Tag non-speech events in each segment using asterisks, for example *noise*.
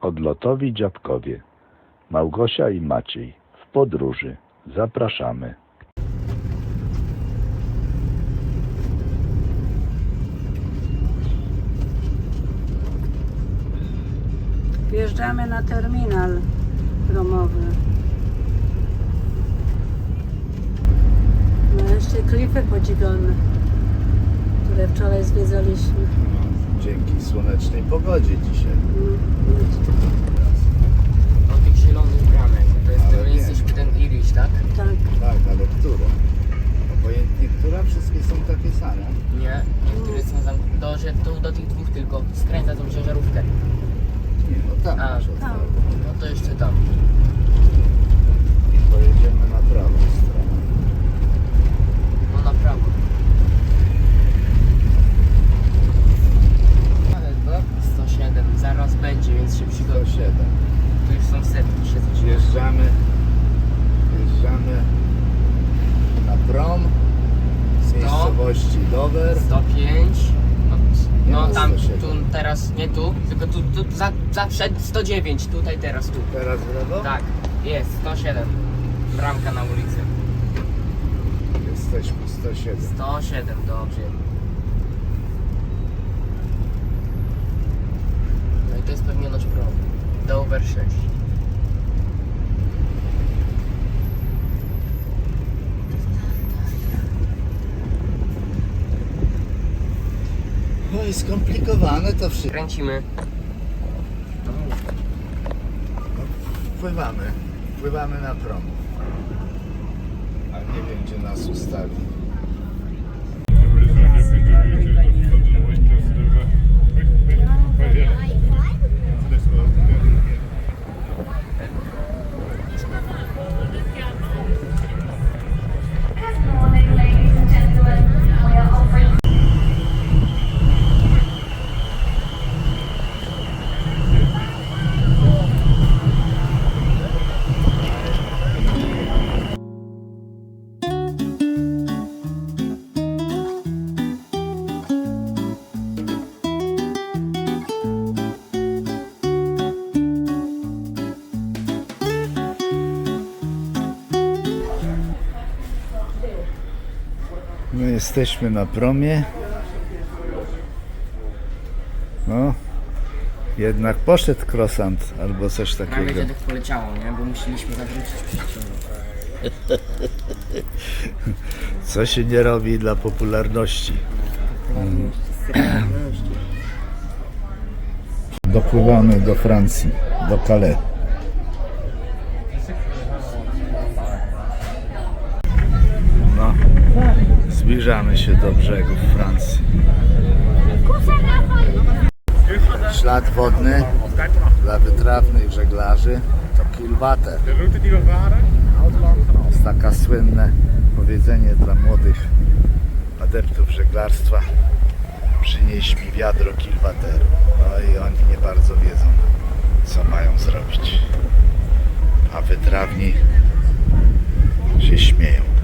Odlotowi dziadkowie. Małgosia i Maciej w podróży. Zapraszamy. Wjeżdżamy na terminal promowy. No jeszcze klify podziwione, które wczoraj zwiedzaliśmy. Dzięki słonecznej pogodzie dzisiaj. Mm, O tych zielonych bramek. To jest Ale ten, nie. jesteśmy ten Irish, tak? Tak, Tak, ale która? Obojętnie która? Wszystkie są takie same. Nie, niektóre są zam... do, że do, do tych dwóch tylko skręca tą ciężarówkę. Nie, no tam A, masz tam. otwarte. No to jeszcze tam. Pojedziemy na prawą stronę. No na prawo. Ale Tak? 107, zaraz będzie, więc się przygotuj. 107. Tu już są setki, siedzą Wjeżdżamy, wjeżdżamy na prom z miejscowości Dover. 105. No, no Nie, tam, 107. tu teraz, nie tu, tylko tu, tu za, za przed 109, tutaj teraz tu. Teraz w lewo? Tak, jest 107. Bramka na ulicy. Jesteśmy 107. 107, dobrze. No i to jest pewnie nasz prom. Dover 6. i skomplikowane to wszystko. Kręcimy. Wpływamy. Wpływamy na prom. A nie wiem gdzie nas ustawi. Good My jesteśmy na promie. No, jednak poszedł krosant albo coś Prawie takiego. że tak poleciało, nie? Bo musieliśmy zawrócić przyciągnąć. *laughs* Co się nie robi dla popularności. Dopływamy do Francji, do Calais. Zbliżamy się do brzegów Francji. Ślad wodny dla wytrawnych żeglarzy to Kilwater. Jest taka słynne powiedzenie dla młodych adeptów żeglarstwa przynieś mi wiadro kilwateru. No i oni nie bardzo wiedzą, co mają zrobić. A wytrawni się śmieją.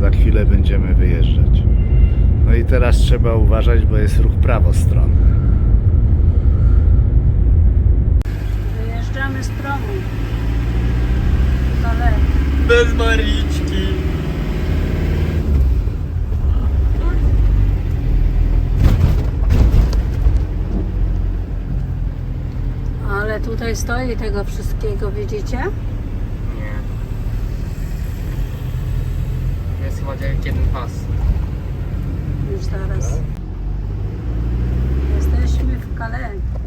Za chwilę będziemy wyjeżdżać. No i teraz trzeba uważać, bo jest ruch prawostronny. wyjeżdżamy z promu. Ale Bez Mariczki. Ale tutaj stoi tego wszystkiego, widzicie? Nie. Tylko jeden pas. Już zaraz. Jesteśmy w Calais.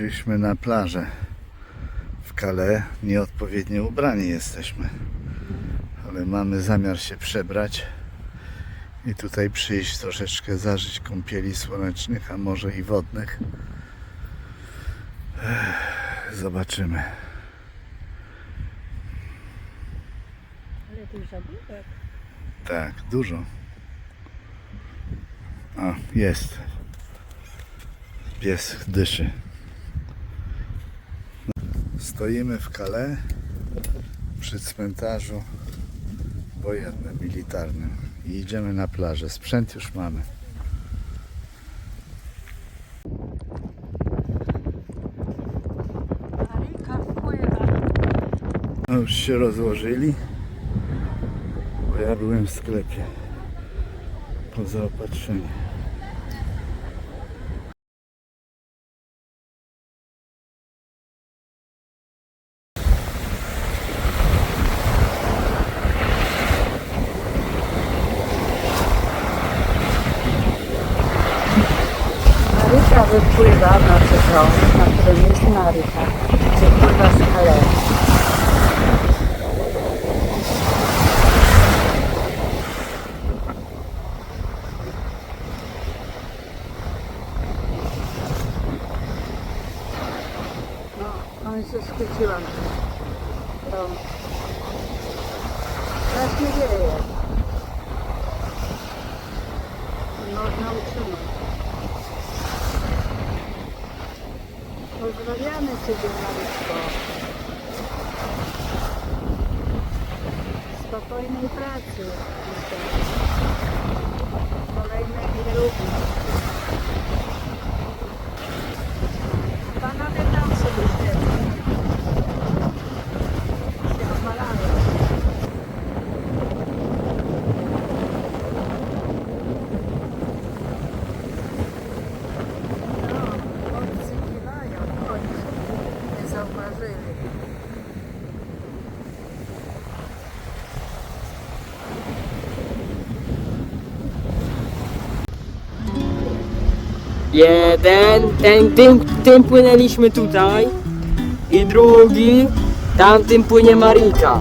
Przyszliśmy na plażę w Calais. Nieodpowiednio ubrani jesteśmy, ale mamy zamiar się przebrać i tutaj przyjść troszeczkę zażyć kąpieli słonecznych, a może i wodnych. Zobaczymy. Ale dużo budek. Tak, dużo. O, jest. Pies dyszy. Stoimy w Calais przy cmentarzu wojennym, militarnym i idziemy na plażę. Sprzęt już mamy. No już się rozłożyli, bo ja byłem w sklepie po zaopatrzeniu. Maryka wypływa, znaczy to, na którym jest Maryka. Wypływa z Calais. No, no i się schwyciłam. To strasznie wieje. Można utrzymać. Кров'яний сидів на військах. Спокійної праці. Маленький не любить. Zauważyli. Jeden, ten, tym, tym płynęliśmy tutaj. I drugi, tamtym płynie Marika.